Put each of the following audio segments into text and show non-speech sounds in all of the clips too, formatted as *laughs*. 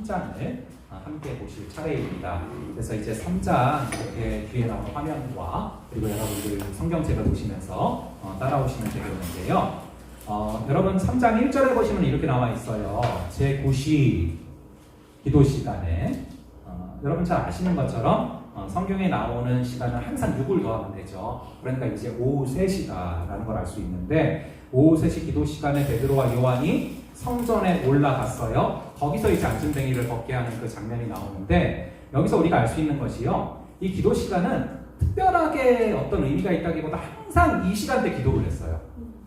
3장을 함께 보실 차례입니다. 그래서 이제 3장 이렇게 뒤에 나오는 화면과 그리고 여러분들 성경책을 보시면서 어, 따라오시면 되겠는데요. 어, 여러분 3장 1절에 보시면 이렇게 나와 있어요. 제 9시 기도 시간에 어, 여러분 잘 아시는 것처럼 어, 성경에 나오는 시간은 항상 6을 더하면 되죠. 그러니까 이제 오후 3시다라는 걸 알 수 있는데 오후 3시 기도 시간에 베드로와 요한이 성전에 올라갔어요. 거기서 이제 안전뱅이를 걷게 하는 그 장면이 나오는데 여기서 우리가 알 수 있는 것이요. 이 기도 시간은 특별하게 어떤 의미가 있다기보다 항상 이 시간대 기도를 했어요.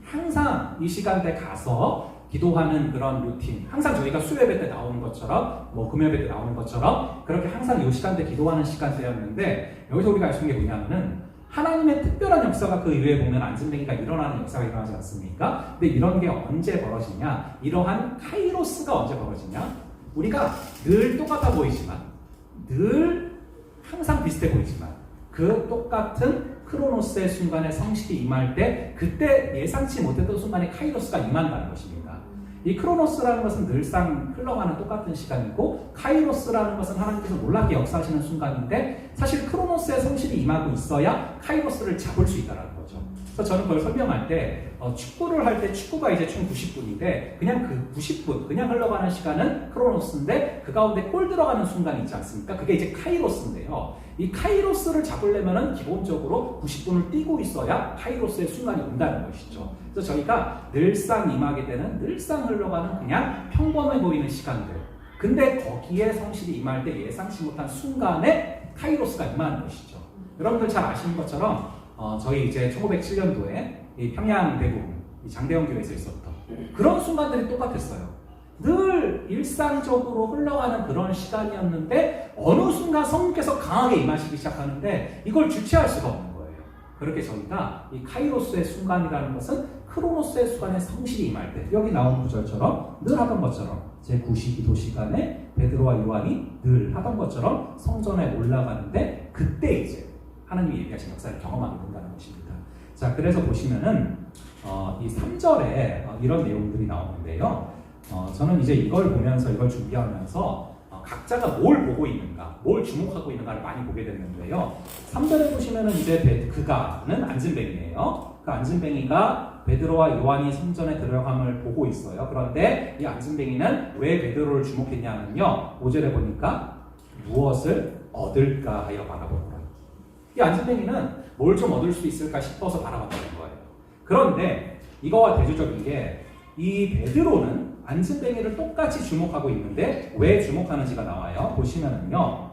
항상 이 시간대 가서 기도하는 그런 루틴. 항상 저희가 수요예배 때 나오는 것처럼, 뭐 금요예배 때 나오는 것처럼 그렇게 항상 이 시간대 기도하는 시간대였는데 여기서 우리가 알 수 있는 게 뭐냐면은 하나님의 특별한 역사가 그 이후에 보면 안전뱅이가 일어나는 역사가 일어나지 않습니까? 근데 이런 게 언제 벌어지냐? 이러한 카이로스가 언제 벌어지냐? 우리가 늘 똑같아 보이지만, 늘 항상 비슷해 보이지만, 그 똑같은 크로노스의 순간에 성실이 임할 때, 그때 예상치 못했던 순간에 카이로스가 임한다는 것입니다. 이 크로노스라는 것은 늘상 흘러가는 똑같은 시간이고 카이로스라는 것은 하나님께서 놀랍게 역사하시는 순간인데 사실 크로노스의 성실이 임하고 있어야 카이로스를 잡을 수 있다는 거죠. 그래서 저는 그걸 설명할 때 어, 축구를 할 때 축구가 이제 총 90분인데 그냥 그 90분 그냥 흘러가는 시간은 크로노스인데 그 가운데 골 들어가는 순간이 있지 않습니까? 그게 이제 카이로스인데요. 이 카이로스를 잡으려면은 기본적으로 90분을 뛰고 있어야 카이로스의 순간이 온다는 것이죠. 그래서 저희가 늘상 임하게 되는 늘상 흘러가는 그냥 평범해 보이는 시간들. 근데 거기에 성실이 임할 때 예상치 못한 순간에 카이로스가 임하는 것이죠. 여러분들 잘 아시는 것처럼 어, 저희 이제 1907년도에 이 평양 대국 이 장대영 교회에서 있었던 그런 순간들이 똑같았어요. 늘 일상적으로 흘러가는 그런 시간이었는데 어느 순간 성령께서 강하게 임하시기 시작하는데 이걸 주체할 수가 없는 거예요. 그렇게 저희가 이 카이로스의 순간이라는 것은 크로노스의 순간에 성실이 임할 때 여기 나온 구절처럼 늘 하던 것처럼 제 9시 기도 시간에 베드로와 요한이 늘 하던 것처럼 성전에 올라가는데 그때 이제 하나님이 얘기하신 역사를 된다는 것입니다. 자, 그래서 보시면은 어, 이 3절에 어, 이런 내용들이 나오는데요. 어, 저는 이제 이걸 보면서 이걸 준비하면서 어, 각자가 뭘 보고 있는가, 뭘 주목하고 있는가를 많이 보게 됐는데요. 3절에 보시면은 이제 베, 그가는 안진뱅이에요. 그 안진뱅이가 베드로와 요한이 성전에 들어감을 보고 있어요. 그런데 이 안진뱅이는 왜 베드로를 주목했냐면요. 5절에 보니까 무엇을 얻을까 하여 바라보더라. 이 안진뱅이는 뭘 좀 얻을 수 있을까 싶어서 바라봤다는 거예요. 그런데 이거와 대조적인 게 이 베드로는 안진뱅이를 똑같이 주목하고 있는데 왜 주목하는지가 나와요. 보시면은요.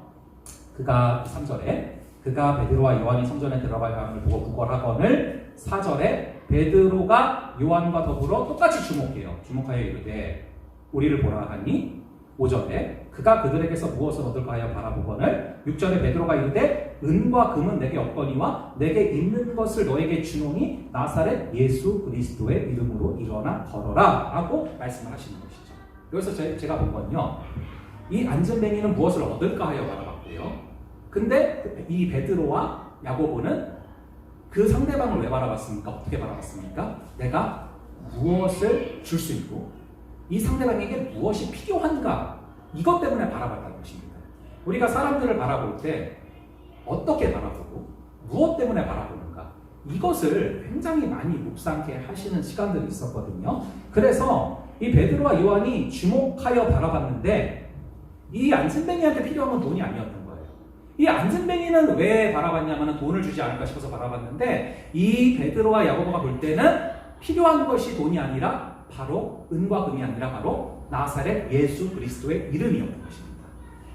그가 3절에 그가 베드로와 요한이 성전에 들어가함을 보고 구걸하거늘 4절에 베드로가 요한과 더불어 똑같이 주목해요. 주목하여 이르되 우리를 보라 하니 5절에 그가 그들에게서 무엇을 얻을까 하여 바라보거늘 6절에 베드로가 이르되 은과 금은 내게 없거니와 내게 있는 것을 너에게 주노니 나사렛 예수 그리스도의 이름으로 일어나 걸어라 라고 말씀을 하시는 것이죠. 여기서 제, 제가 본 건요. 이 안전뱅이는 무엇을 얻을까 하여 바라봤고요. 근데 이 베드로와 야고보는 그 상대방을 왜 바라봤습니까? 어떻게 바라봤습니까? 내가 무엇을 줄 수 있고 이 상대방에게 무엇이 필요한가 이것 때문에 바라봤다는 것입니다. 우리가 사람들을 바라볼 때 어떻게 바라보고 무엇 때문에 바라보는가 이것을 굉장히 많이 묵상케 하시는 시간들이 있었거든요. 그래서 이 베드로와 요한이 주목하여 바라봤는데 이 안진뱅이한테 필요한 건 돈이 아니었던 거예요. 이 안진뱅이는 왜 바라봤냐면 돈을 주지 않을까 싶어서 바라봤는데 이 베드로와 야고보가 볼 때는 필요한 것이 돈이 아니라 바로 은과 금이 아니라 바로 나사렛 예수 그리스도의 이름이었던 것입니다.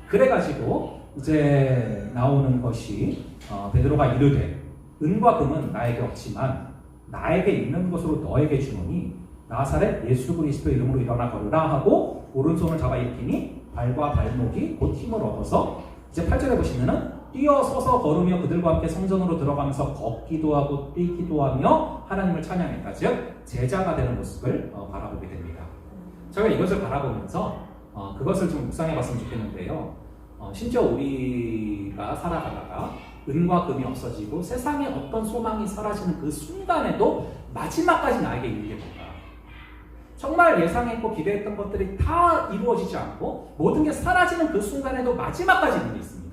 그래가지고 이제 나오는 것이 어, 베드로가 이르되 은과 금은 나에게 없지만 나에게 있는 것으로 너에게 주노니 나사렛 예수 그리스도 이름으로 일어나 걸으라 하고 오른손을 잡아 일으키니 발과 발목이 곧 힘을 얻어서 이제 8절에 보시면은 뛰어서서 걸으며 그들과 함께 성전으로 들어가면서 걷기도 하고 뛰기도 하며 하나님을 찬양했다. 즉 제자가 되는 모습을 어, 바라보게 됩니다. 저희가 이것을 바라보면서 어, 그것을 좀 묵상해 봤으면 좋겠는데요. 어, 심지어 우리가 살아가다가 은과 금이 없어지고 세상에 어떤 소망이 사라지는 그 순간에도 마지막까지 나에게 있는 게 뭔가. 정말 예상했고 기대했던 것들이 다 이루어지지 않고 모든 게 사라지는 그 순간에도 마지막까지 있는 게 있습니다.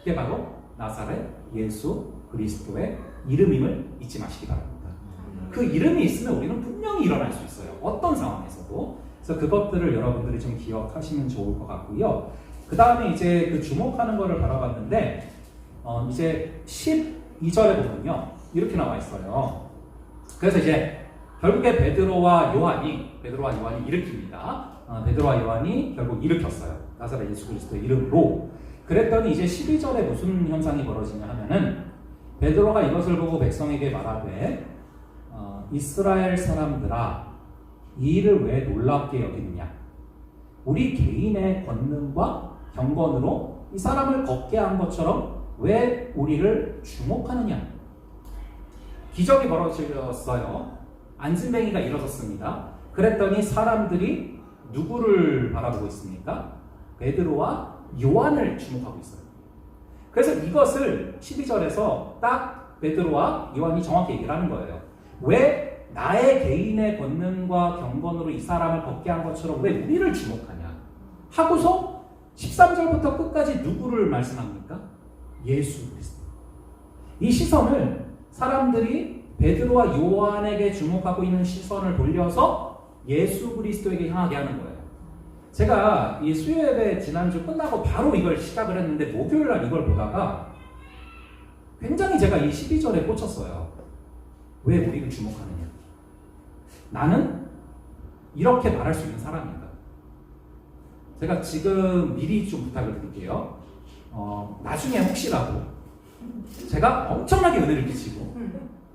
그게 바로 나사렛 예수 그리스도의 이름임을 잊지 마시기 바랍니다. 그 이름이 있으면 우리는 분명히 일어날 수 있어요. 어떤 상황에서도. 그래서 그것들을 여러분들이 좀 기억하시면 좋을 것 같고요. 그 다음에 이제 그 주목하는 거를 바라봤는데, 어, 이제 12절에 보면요. 이렇게 나와 있어요. 그래서 이제 결국에 베드로와 요한이, 베드로와 요한이 일으킵니다. 어, 베드로와 요한이 결국 일으켰어요. 나사렛 예수 그리스도의 이름으로. 그랬더니 이제 12절에 무슨 현상이 벌어지냐 하면은 베드로가 이것을 보고 백성에게 말하되 어, 이스라엘 사람들아 이 일을 왜 놀랍게 여기느냐? 우리 개인의 권능과 경건으로 이 사람을 걷게 한 것처럼 왜 우리를 주목하느냐? 기적이 벌어졌어요. 안진뱅이가 일어섰습니다. 그랬더니 사람들이 누구를 바라보고 있습니까? 베드로와 요한을 주목하고 있어요 그래서 이것을 12절에서 딱 베드로와 요한이 정확히 얘기를 하는 거예요. 왜 나의 개인의 권능과 경건으로 이 사람을 걷게 한 것처럼 왜 우리를 주목하냐? 하고서 13절부터 끝까지 누구를 말씀합니까? 예수 그리스도. 이 시선을 사람들이 베드로와 요한에게 주목하고 있는 시선을 돌려서 예수 그리스도에게 향하게 하는 거예요. 제가 이 수요 예배 지난주 끝나고 바로 이걸 시작을 했는데 목요일 날 이걸 보다가 굉장히 제가 이 12절에 꽂혔어요. 왜 우리를 주목하느냐? 나는 이렇게 말할 수 있는 사람인가? 제가 지금 미리 좀 부탁을 드릴게요. 어, 나중에 혹시라도 제가 엄청나게 은혜를 끼치고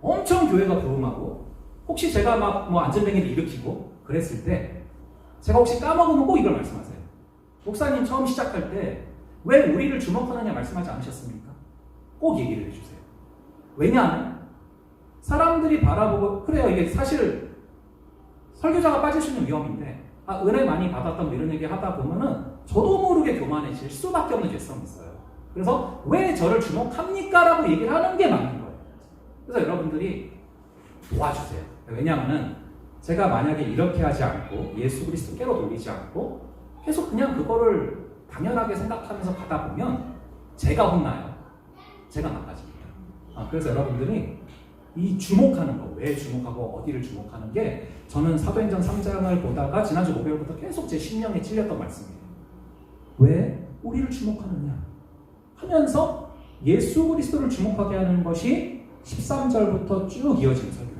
엄청 교회가 부흥하고 혹시 제가 막 뭐 안전뱅이를 일으키고 그랬을 때 제가 혹시 까먹으면 꼭 이걸 말씀하세요. 목사님 처음 시작할 때 왜 우리를 주목하느냐 말씀하지 않으셨습니까? 꼭 얘기를 해주세요. 왜냐하면 사람들이 바라보고 그래요 이게 사실 설교자가 빠질 수 있는 위험인데 아 은혜 많이 받았던 뭐 이런 얘기 하다 보면은 저도 모르게 교만해질 수밖에 없는 죄성이 있어요. 그래서 왜 저를 주목합니까 라고 얘기를 하는 게 맞는 거예요. 그래서 여러분들이 도와주세요. 왜냐하면은 제가 만약에 이렇게 하지 않고 예수 그리스도께로 돌리지 않고 계속 그냥 그거를 당연하게 생각하면서 가다 보면 제가 혼나요. 제가 나빠집니다. 아, 그래서 여러분들이 이 주목하는 거, 왜 주목하고 어디를 주목하는 게 저는 사도행전 3장을 보다가 지난주 목요일부터 계속 제 심령에 찔렸던 말씀이에요. 왜 우리를 주목하느냐 하면서 예수 그리스도를 주목하게 하는 것이 13절부터 쭉 이어지는. 그래서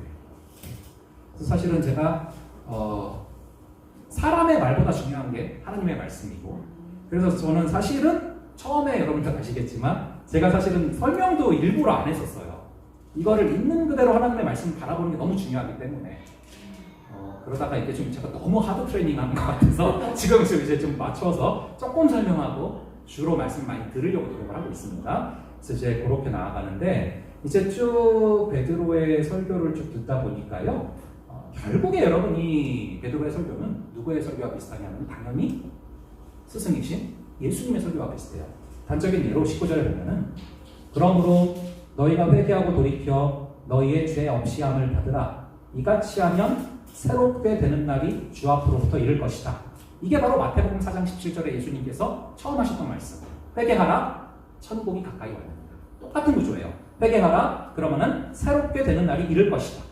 사실은 제가 어, 사람의 말보다 중요한 게 하나님의 말씀이고 그래서 저는 사실은 처음에 여러분들 아시겠지만 제가 사실은 설명도 일부러 안 했었어요. 이거를 있는 그대로 하나님의 말씀을 바라보는 게 너무 중요하기 때문에 어, 그러다가 이게 좀 제가 너무 하드 트레이닝하는 것 같아서 *laughs* 지금 좀 이제 좀 맞춰서 조금 설명하고 주로 말씀 많이 들으려고 노력을 하고 있습니다. 그래서 이제 그렇게 나아가는데 이제 쭉 베드로의 설교를 쭉 듣다 보니까요. 어, 결국에 여러분 이 베드로의 설교는 누구의 설교와 비슷하냐면 당연히 스승이신 예수님의 설교와 비슷해요. 단적인 예로 19절에 보면은 그러므로 너희가 회개하고 돌이켜 너희의 죄 없이함을 받으라. 이같이 하면 새롭게 되는 날이 주 앞으로부터 이를 것이다. 이게 바로 마태복음 4장 17절에 예수님께서 처음 하셨던 말씀. 회개하라. 천국이 가까이 왔습니다. 똑같은 구조예요. 회개하라. 그러면은 새롭게 되는 날이 이를 것이다.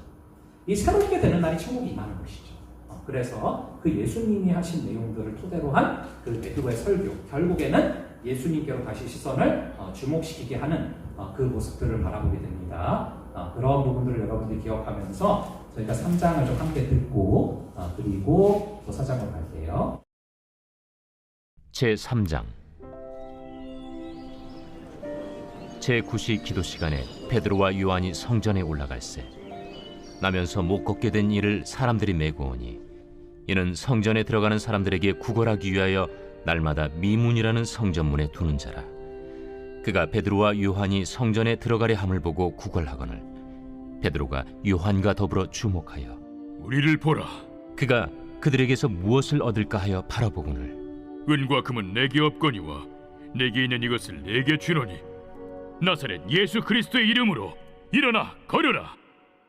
이 새롭게 되는 날이 천국이 임하는 것이죠. 어, 그래서 그 예수님이 하신 내용들을 토대로 한 그 베드로의 설교 결국에는 예수님께로 다시 시선을 어, 주목시키게 하는 어, 그 모습들을 바라보게 됩니다. 어, 그런 부분들을 여러분들이 기억하면서 저희가 3장을 좀 함께 듣고 어, 그리고 또 4장으로 갈게요. 제 3장 제 9시 기도 시간에 베드로와 요한이 성전에 올라갈새 나면서 못 걷게 된 이를 사람들이 메고 오니 이는 성전에 들어가는 사람들에게 구걸하기 위하여 날마다 미문이라는 성전문에 두는 자라 그가 베드로와 요한이 성전에 들어가려 함을 보고 구걸하거늘 베드로가 요한과 더불어 주목하여 우리를 보라. 그가 그들에게서 무엇을 얻을까 하여 바라보거늘 은과 금은 내게 없거니와 내게 있는 이것을 내게 주노니 나사렛 예수 그리스도의 이름으로 일어나 걸으라.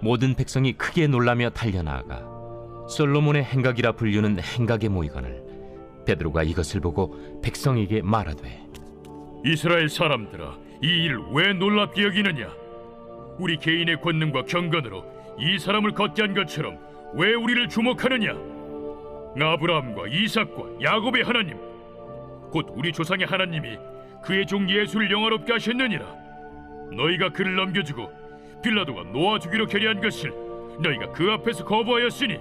모든 백성이 크게 놀라며 달려나아가 솔로몬의 행각이라 불리는 행각에 모이거늘 베드로가 이것을 보고 백성에게 말하되 이스라엘 사람들아 이 일을 왜 놀랍게 여기느냐? 우리 개인의 권능과 경건으로 이 사람을 걷게 한 것처럼 왜 우리를 주목하느냐? 아브라함과 이삭과 야곱의 하나님 곧 우리 조상의 하나님이 그의 종 예수를 영화롭게 하셨느니라. 너희가 그를 넘겨주고 빌라도가 놓아 주기로 결의한 것을 너희가 그 앞에서 거부하였으니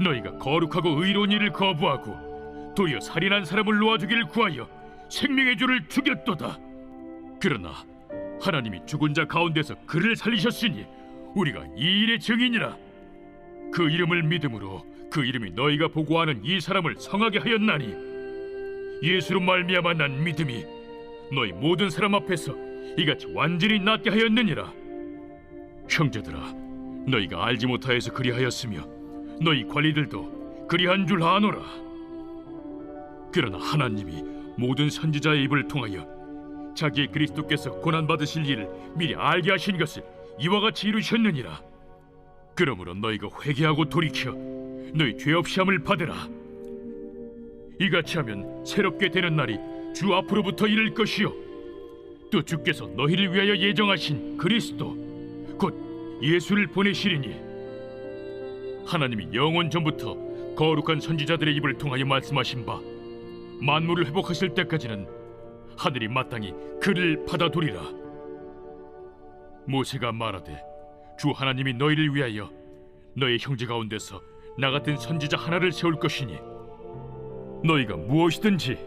너희가 거룩하고 의로운 일을 거부하고 도리어 살인한 사람을 놓아 주기를 구하여 생명의 주를 죽였도다. 그러나 하나님이 죽은 자 가운데서 그를 살리셨으니 우리가 이 일의 증인이라. 그 이름을 믿음으로 그 이름이 너희가 보고하는 이 사람을 성하게 하였나니 예수로 말미암아 난 믿음이 너희 모든 사람 앞에서 이같이 완전히 낫게 하였느니라. 형제들아, 너희가 알지 못하여서 그리하였으며 너희 관리들도 그리한 줄 아노라. 그러나 하나님이 모든 선지자의 입을 통하여 자기의 그리스도께서 고난 받으실 일을 미리 알게 하신 것을 이와 같이 이루셨느니라. 그러므로 너희가 회개하고 돌이켜 너희 죄 없이함을 받으라. 이같이 하면 새롭게 되는 날이 주 앞으로부터 이를 것이요 또 주께서 너희를 위하여 예정하신 그리스도 곧 예수를 보내시리니 하나님이 영원 전부터 거룩한 선지자들의 입을 통하여 말씀하신 바 만물을 회복하실 때까지는 하늘이 마땅히 그를 받아두리라. 모세가 말하되 주 하나님이 너희를 위하여 너희 형제 가운데서 나 같은 선지자 하나를 세울 것이니 너희가 무엇이든지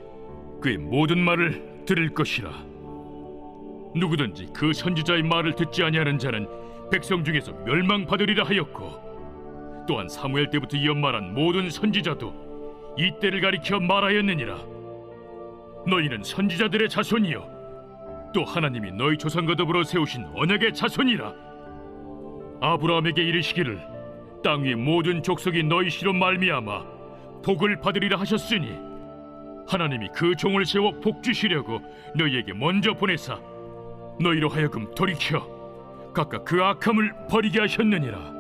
그의 모든 말을 들을 것이라. 누구든지 그 선지자의 말을 듣지 아니하는 자는 백성 중에서 멸망받으리라 하였고 또한 사무엘 때부터 이어 말한 모든 선지자도 이 때를 가리켜 말하였느니라. 너희는 선지자들의 자손이요 또 하나님이 너희 조상과 더불어 세우신 언약의 자손이라. 아브라함에게 이르시기를 땅 위의 모든 족속이 너희 시로 말미암아 복을 받으리라 하셨으니 하나님이 그 종을 세워 복 주시려고 너희에게 먼저 보내사 너희로 하여금 돌이켜 각각 그 악함을 버리게 하셨느니라.